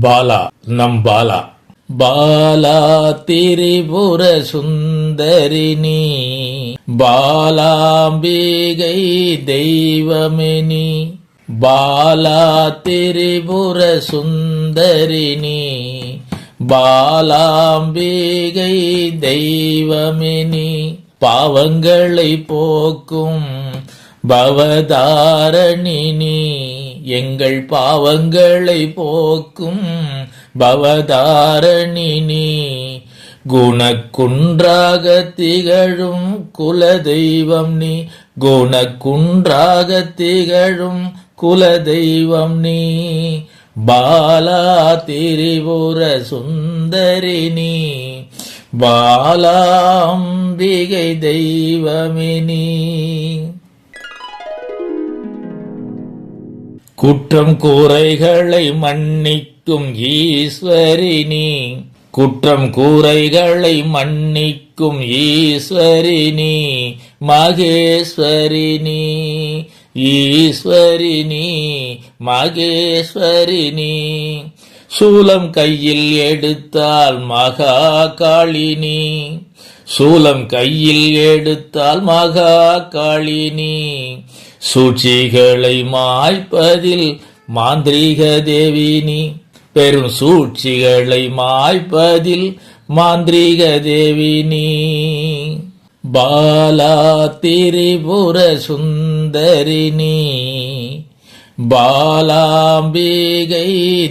பாலா நம் பாலா. பாலா திரிபுர சுந்தரினி பாலாம்பிகை தெய்வமினி பாலா திரிபுர சுந்தரினி பாலாம்பிகை தெய்வமினி பாவங்களை போக்கும் பவதாரணினி எங்கள் பாவங்களை போக்கும் பவதாரணினி குணக்குன்றாக திகழும் குலதெய்வம் நீ. குணக்குன்றாக திகழும் குலதெய்வம் நீ. பாலா திரிபுர சுந்தரினி பாலாம்பிகை தெய்வமினி குற்றம் கூரைகளை மன்னிக்கும் ஈஸ்வரினி குற்றம் கூரைகளை மன்னிக்கும் ஈஸ்வரினி மகேஸ்வரினி ஈஸ்வரினி மகேஸ்வரினி சூலம் கையில் எடுத்தால் மகா காளினி சூலம் கையில் எடுத்தால் மகா காளினி சூழ்ச்சிகளை மாய்ப்பதில் மாந்திரீக தேவினி. பெரும் சூழ்ச்சிகளை மாய்ப்பதில் மாந்திரீக தேவினி. பாலா திரிபுர சுந்தரினி. பாலாம்பிகை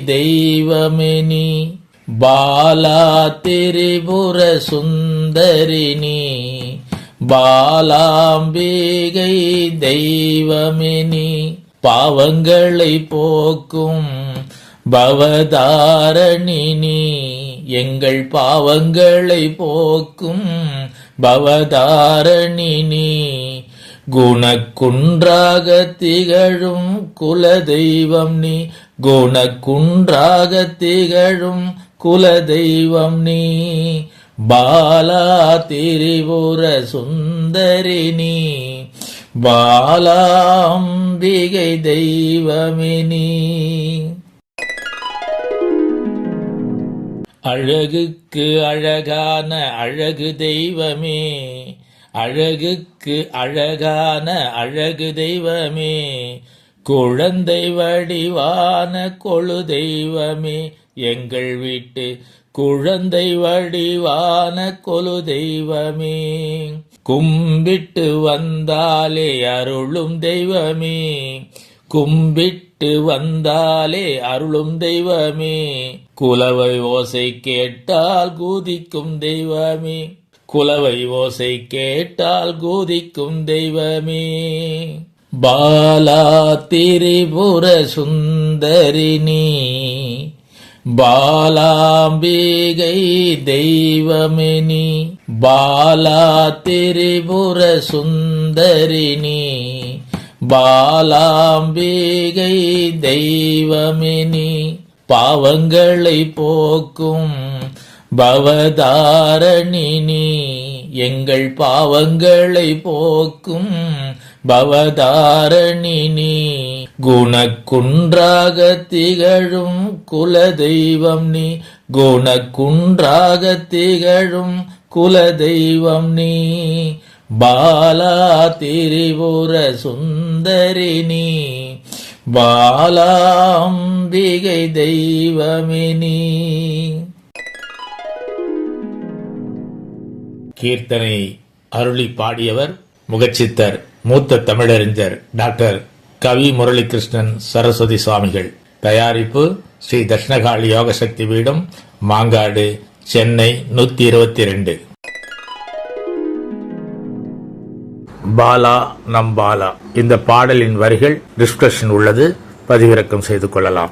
தெய்வமினி. பாலா திரிபுர சுந்தரினி. பாலாம்பிகை தெய்வமினி பாவங்களை போக்கும் பவதாரணினி எங்கள் பாவங்களை போக்கும் பவதாரணினி குணக்குன்றாக திகழும் குலதெய்வம் நீ குணக்குன்றாக திகழும் குலதெய்வம் நீ பாலா திரிபுர சுந்தரினி பாலாம்பிகை தெய்வமினி. அழகுக்கு அழகான அழகு தெய்வமே அழகுக்கு அழகான அழகு தெய்வமே குழந்தை வடிவான கொழு தெய்வமே எங்கள் வீட்டு குழந்தை வடிவான கொலு தெய்வமே. கும்பிட்டு வந்தாலே அருளும் தெய்வமே. கும்பிட்டு வந்தாலே அருளும் தெய்வமே. குலவை ஓசை கேட்டால் கூதிக்கும் தெய்வமே. குலவை ஓசை கேட்டால் கூதிக்கும் தெய்வமே. பாலா திரிபுர சுந்தரினி பாலாம்பிகை தெய்வமெனி பாலா திரிபுர சுந்தரினி பாலாம்பிகை தெய்வமெனி பாவங்களை போக்கும் பவதாரணினி எங்கள் பாவங்களை போக்கும் பவதாரணினி குணக்குன்றாக திகழும் குலதெய்வம் நீ குணக்குன்றாக திகழும் குலதெய்வம் நீ பாலா திரிபுர சுந்தரினி பாலாம்பிகை தெய்வமினி. கீர்த்தனை அருளி பாடியவர் முகச்சித்தர். மூத்த தமிழறிஞர் டாக்டர் கவி முரளிகிருஷ்ணன் சரஸ்வதி சுவாமிகள். தயாரிப்பு ஸ்ரீ தட்சிணகாளி யோகசக்தி பீடம் மாங்காடு சென்னை நூத்தி இருபத்தி ரெண்டு பாலா நம் பாலா. இந்த பாடலின் வரிகள் டிஸ்கஷன் உள்ளது. பதிவிறக்கம் செய்து கொள்ளலாம்.